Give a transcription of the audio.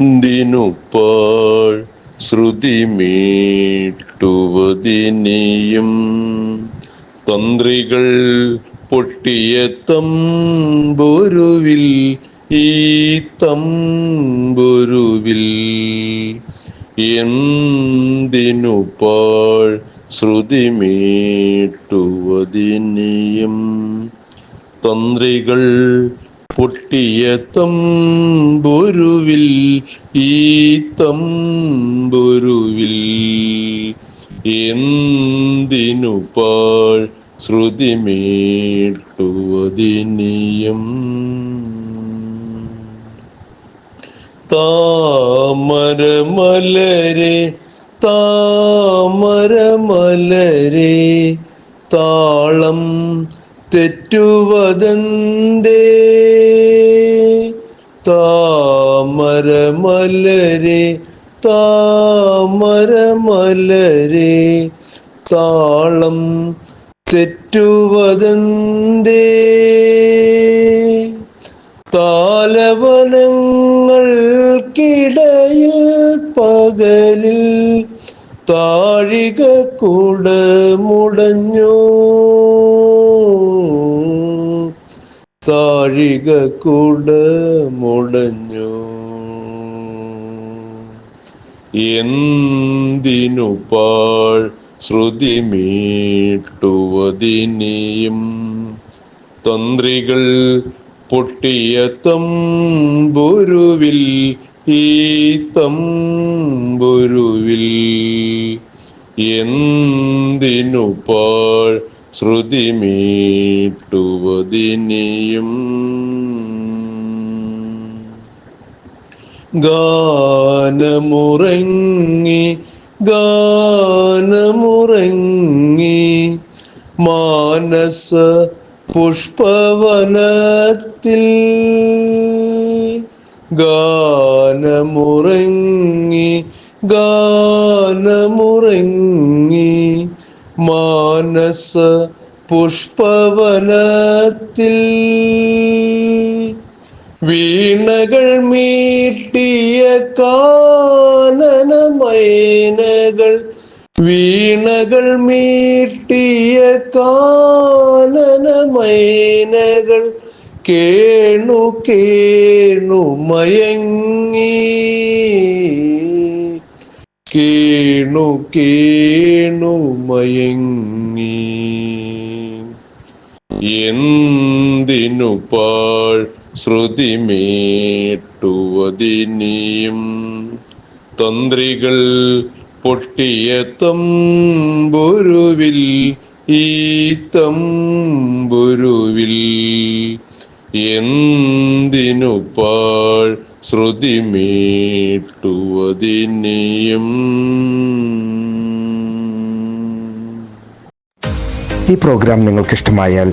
എന്തിനുപ്പാൾ ശ്രുതി മീട്ടുവതിനിയും തന്ത്രികൾ പൊട്ടിയ തമ്പൊരുവിൽ ഈ തമ്പൊരുവിൽ എന്തിനുപ്പാൾ ശ്രുതി തന്ത്രികൾ പൊട്ടിയ ബുരുവിൽ ഈ ബുരുവിൽ എന്തിനുപാൾ ശ്രുതി മീട്ടുവതിനിയും താമരമലരെ താമരമലരെ താളം തെറ്റുവതന്തേ. താമരമലരെ താമരമലരെ താളം തെറ്റുവതന്തേ. താലവനങ്ങൾക്കിടയിൽ പകലിൽ താഴിക കൂട മുടഞ്ഞു. താഴിക കൂട മുടഞ്ഞു. എന്തിനുപാൾ ശ്രുതി മീട്ടുവതിനിയും? തന്ത്രികൾ പൊട്ടിയ തമ്പുരുവിൽ ഈ തമ്പുരുവിൽ എന്തിനുപാൾ ശ്രുതി മീട്ടുവതിനിയും? ഗാനമുറങ്ങി ഗാനമുറങ്ങി. മാനസ പുഷ്പവനത്തിൽ ഗാനമുറങ്ങി ഗാനമുറങ്ങി. മാനസ പുഷ്പവനത്തിൽ വീണകൾ മീട്ടിയ കാനനമൈനകൾ. വീണകൾ മീട്ടിയ കാനനമൈനകൾ. കേണു കേണു മയങ്ങി. കേണു കേണു മയങ്ങി. എന്തിനുപാൾ ശ്രുതി മീട്ടുവതിനിയും തന്ത്രികൾ പൊട്ടിയ തമ്പുരുവിൽ ഈ തമ്പുരുവിൽ എന്തിനുപാൾ ശ്രുതി മീട്ടുവതിനിയും ഈ പ്രോഗ്രാം നിങ്ങൾക്ക് ഇഷ്ടമായാൽ